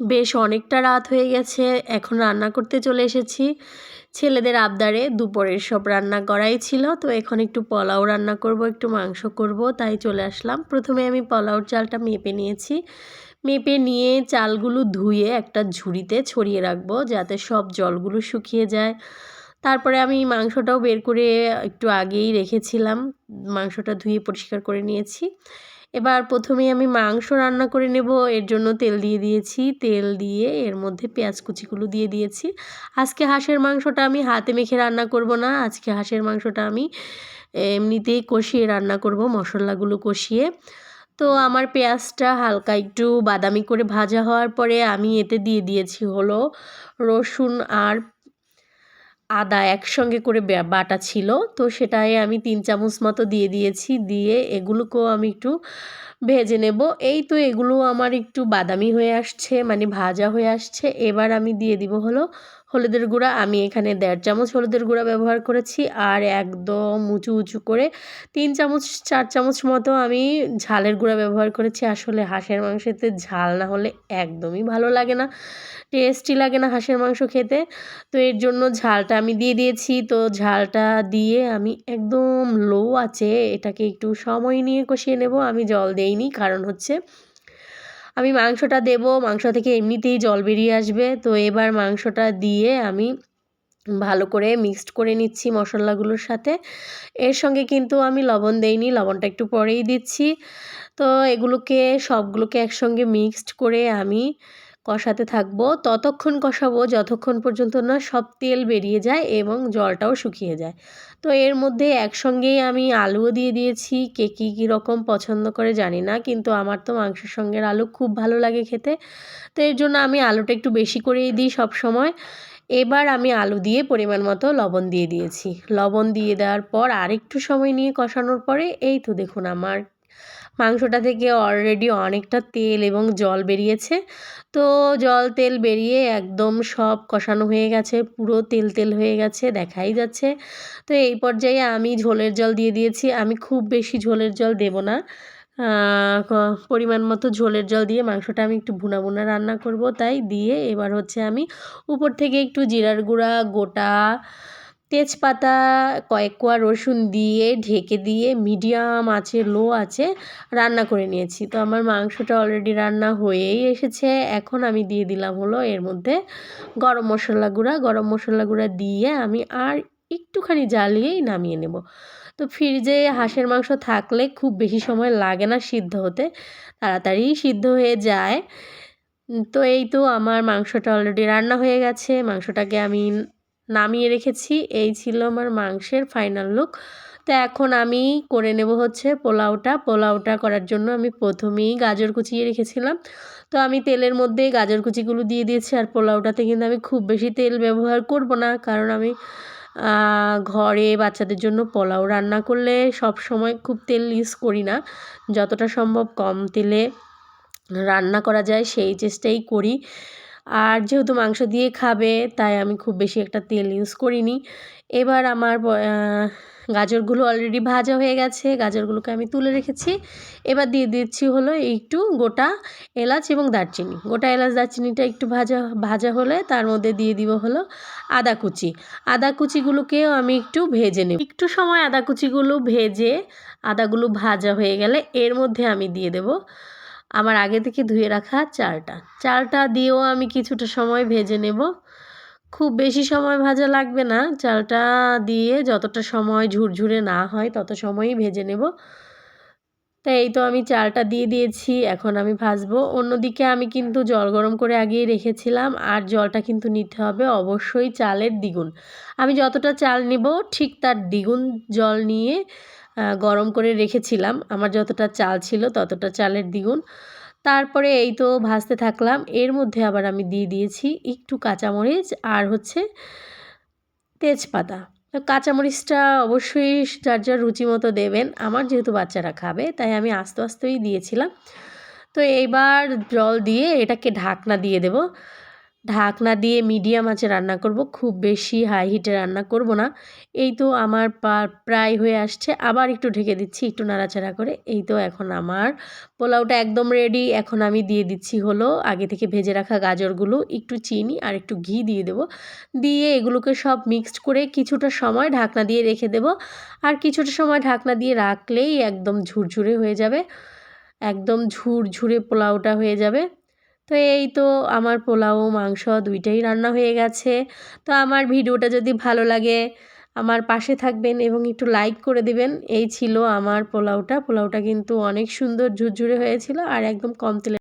বেশ অনেকটা রাত হয়ে গেছে, এখন রান্না করতে চলে এসেছি। ছেলেদের আবদারে দুপুরের সব রান্না করাই ছিল, তো এখন একটু পোলাও রান্না করব, একটু মাংস করব, তাই চলে আসলাম। প্রথমে আমি পোলাওর চালটা মেপে নিয়েছি। মেপে নিয়ে চালগুলো ধুয়ে একটা ঝুড়িতে ছড়িয়ে রাখব, যাতে সব জলগুলো শুকিয়ে যায়। তারপরে আমি মাংসটাও বের করে একটু আগেই রেখেছিলাম, মাংসটা ধুয়ে পরিষ্কার করে নিয়েছি। এবার প্রথমে আমি মাংস রান্না করে নেব। এর জন্য তেল দিয়ে দিয়েছি। তেল দিয়ে এর মধ্যে পেঁয়াজ কুচিগুলো দিয়ে দিয়েছি। আজকে হাঁসের মাংসটা আমি হাতে মেখে রান্না করব না। আজকে হাঁসের মাংসটা আমি এমনিতেই কষিয়ে রান্না করব, মশলাগুলো কষিয়ে। তো আমার পেঁয়াজটা হালকা একটু বাদামি করে ভাজা হওয়ার পরে আমি এতে দিয়ে দিয়েছি হলো রসুন আর আদা একসঙ্গে করে বাটা ছিল, তো সেটাই আমি তিন চামচ মতো দিয়ে দিয়েছি, দিয়ে এগুলোকেও আমি একটু ভেজে নেব। এই তো এগুলো আমার একটু বাদামি হয়ে আসছে মানে ভাজা হয়ে আসছে। এবার আমি দিয়ে দিব হলো হলুদের গুঁড়া, আমি এখানে দেড় চামচ হলুদের গুঁড়া ব্যবহার করেছি। আর একদম উঁচু উঁচু করে তিন চামচ, চার চামচ মতো আমি ঝালের গুঁড়া ব্যবহার করেছি। আসলে হাঁসের মাংসেতে ঝাল না হলে একদমই ভালো লাগে না, টেস্টি লাগে না হাঁসের মাংস খেতে। তো এর জন্য ঝালটা আমি দিয়ে দিয়েছি। তো ঝালটা দিয়ে আমি একদম লো আছে এটাকে একটু সময় নিয়ে কষিয়ে নেব। আমি জল দেইনি, কারণ হচ্ছে আমি মাংসটা দেব, মাংস থেকে এমনিতেই জল বেরিয়ে আসবে। তো এবার মাংসটা দিয়ে আমি ভালো করে মিক্সড করে নিচ্ছি মশলাগুলোর সাথে। এর সঙ্গে কিন্তু আমি লবণ দেইনি, লবণটা একটু পরেই দিচ্ছি। তো এগুলোকে, সবগুলোকে একসঙ্গে মিক্সড করে আমি কষাতে থাকব। ততক্ষণ কষাবো যতক্ষণ পর্যন্ত না সব তেল বেরিয়ে যায় এবং জলটাও শুকিয়ে যায়। তো এর মধ্যে একসঙ্গেই আমি আলুও দিয়ে দিয়েছি। কে কী কীরকম পছন্দ করে জানি না, কিন্তু আমার তো মাংসের সঙ্গে আলু খুব ভালো লাগে খেতে। তো এর জন্য আমি আলুটা একটু বেশি করেই দিই সব সময় এবার আমি আলু দিয়ে পরিমাণ মতো লবণ দিয়ে দিয়েছি। লবণ দিয়ে দেওয়ার পর আরেকটু সময় নিয়ে কষানোর পরে, এই তো দেখুন আমার মাংসটা থেকে অলরেডি অনেকটা তেল এবং জল বেরিয়েছে। তো জল, তেল বেরিয়ে একদম সব কষানো হয়ে গেছে, পুরো তেল তেল হয়ে গেছে, দেখাই যাচ্ছে। তো এই পর্যায়ে আমি ঝোলের জল দিয়ে দিয়েছি। আমি খুব বেশি ঝোলের জল দেব না। পরিমাণ মতো ঝোলের জল দিয়ে মাংসটা আমি একটু ভুনা ভুনা রান্না করব। তাই দিয়ে এবার হচ্ছে আমি উপর থেকে একটু জিরার গুঁড়া, গোটা তেজপাতা, কয়েক কোয়া রসুন দিয়ে ঢেকে দিয়ে মিডিয়াম আছে লো আছে রান্না করে নিয়েছি। তো আমার মাংসটা অলরেডি রান্না হয়েই এসেছে। এখন আমি দিয়ে দিলাম হলো এর মধ্যে গরম মশলা গুঁড়া। গরম মশলা গুঁড়া দিয়ে আমি আর একটুখানি জ্বালিয়েই নামিয়ে নেব। তো ফ্রিজে হাঁসের মাংস থাকলে খুব বেশি সময় লাগে না সিদ্ধ হতে। তাড়াতাড়ি সিদ্ধ হয়ে যায়। তো এই তো আমার মাংসটা অলরেডি রান্না হয়ে গেছে। মাংসটাকে আমি নামিয়ে রেখেছি। এই ছিল আমার মাংসের ফাইনাল লুক তো এখন আমি করে নেব হচ্ছে পোলাওটা। পোলাওটা করার জন্য আমি প্রথমেই গাজর কুচিয়ে রেখেছিলাম। তো আমি তেলের মধ্যে গাজর কুচিগুলো দিয়ে দিয়েছি আর পোলাওটাতে কিন্তু আমি খুব বেশি তেল ব্যবহার করব না। কারণ আমি ঘরে বাচ্চাদের জন্য পোলাও রান্না করলে সব সময় খুব তেল ইউজ করি না। যতটা সম্ভব কম তেলে রান্না করা যায়, সেই চেষ্টাই করি। আর যেহেতু মাংস দিয়ে খাবে, তাই আমি খুব বেশি একটা তেল ইউজ করিনি। এবার আমার গাজরগুলো অলরেডি ভাজা হয়ে গেছে, গাজরগুলোকে আমি তুলে রেখেছি। এবার দিয়ে দিচ্ছি হলো একটু গোটা এলাচ এবং দারচিনি। গোটা এলাচ, দারচিনিটা একটু ভাজা ভাজা হলে তার মধ্যে দিয়ে দিব হলো আদা কুচি। আদা কুচিগুলোকেও আমি একটু ভেজে নেব। একটু সময় আদা কুচিগুলো ভেজে আদাগুলো ভাজা হয়ে গেলে এর মধ্যে আমি দিয়ে দেব আমার আগে থেকে ধুয়ে রাখা চালটা। চালটা দিয়েও আমি কিছুটা সময় ভেজে নেব। খুব বেশি সময় ভাজা লাগবে না। চালটা দিয়ে যতটা সময় ঝুরঝুরে না হয় তত সময়ই ভেজে নেব। তাই এই তো আমি চালটা দিয়ে দিয়েছি, এখন আমি ভাজবো। অন্যদিকে আমি কিন্তু জল গরম করে আগেই রেখেছিলাম, আর জলটা কিন্তু নিতে হবে অবশ্যই চালের দ্বিগুণ। আমি যতটা চাল নেব ঠিক তার দ্বিগুণ জল নিয়ে গরম করে রেখেছিলাম। আমার যতটা চাল ছিল ততটা চালের দ্বিগুণ। তারপরে এই তো ভাজতে থাকলাম। এর মধ্যে আবার আমি দিয়ে দিয়েছি একটু কাঁচামরিচ আর হচ্ছে তেজপাতা। কাঁচামরিচটা অবশ্যই যার যার রুচি মতো দেবেন। আমার যেহেতু বাচ্চারা খাবে, তাই আমি আস্তে আস্তেই দিয়েছিলাম। তো এইবার জল দিয়ে এটাকে ঢাকনা দিয়ে দেব। ঢাকনা দিয়ে মিডিয়াম আঁচে রান্না করব, খুব বেশি হাই হিটে রান্না করব না। এই তো আমার প্রায় হয়ে আসছে, আবার একটু ঢেকে দিচ্ছি, একটু নাড়াচাড়া করে। এই তো এখন আমার পোলাওটা একদম রেডি এখন আমি দিয়ে দিচ্ছি হলো আগে থেকে ভেজে রাখা গাজরগুলো, একটু চিনি আর একটু ঘি দিয়ে দেব। দিয়ে এগুলোকে সব মিক্সড করে কিছুটা সময় ঢাকনা দিয়ে রেখে দেব। আর কিছুটা সময় ঢাকনা দিয়ে রাখলেই একদম ঝুরঝুরে হয়ে যাবে, একদম ঝুরঝুরে পোলাওটা হয়ে যাবে। তো এই তো আমার পোলাও, মাংস দুইটাই রান্না হয়ে গেছে। তো আমার ভিডিওটা যদি ভালো লাগে, আমার পাশে থাকবেন এবং একটু লাইক করে দিবেন। এই ছিল আমার পোলাওটা। পোলাওটা কিন্তু অনেক সুন্দর, ঝুরঝুরে হয়েছিল আর একদম কম তেলে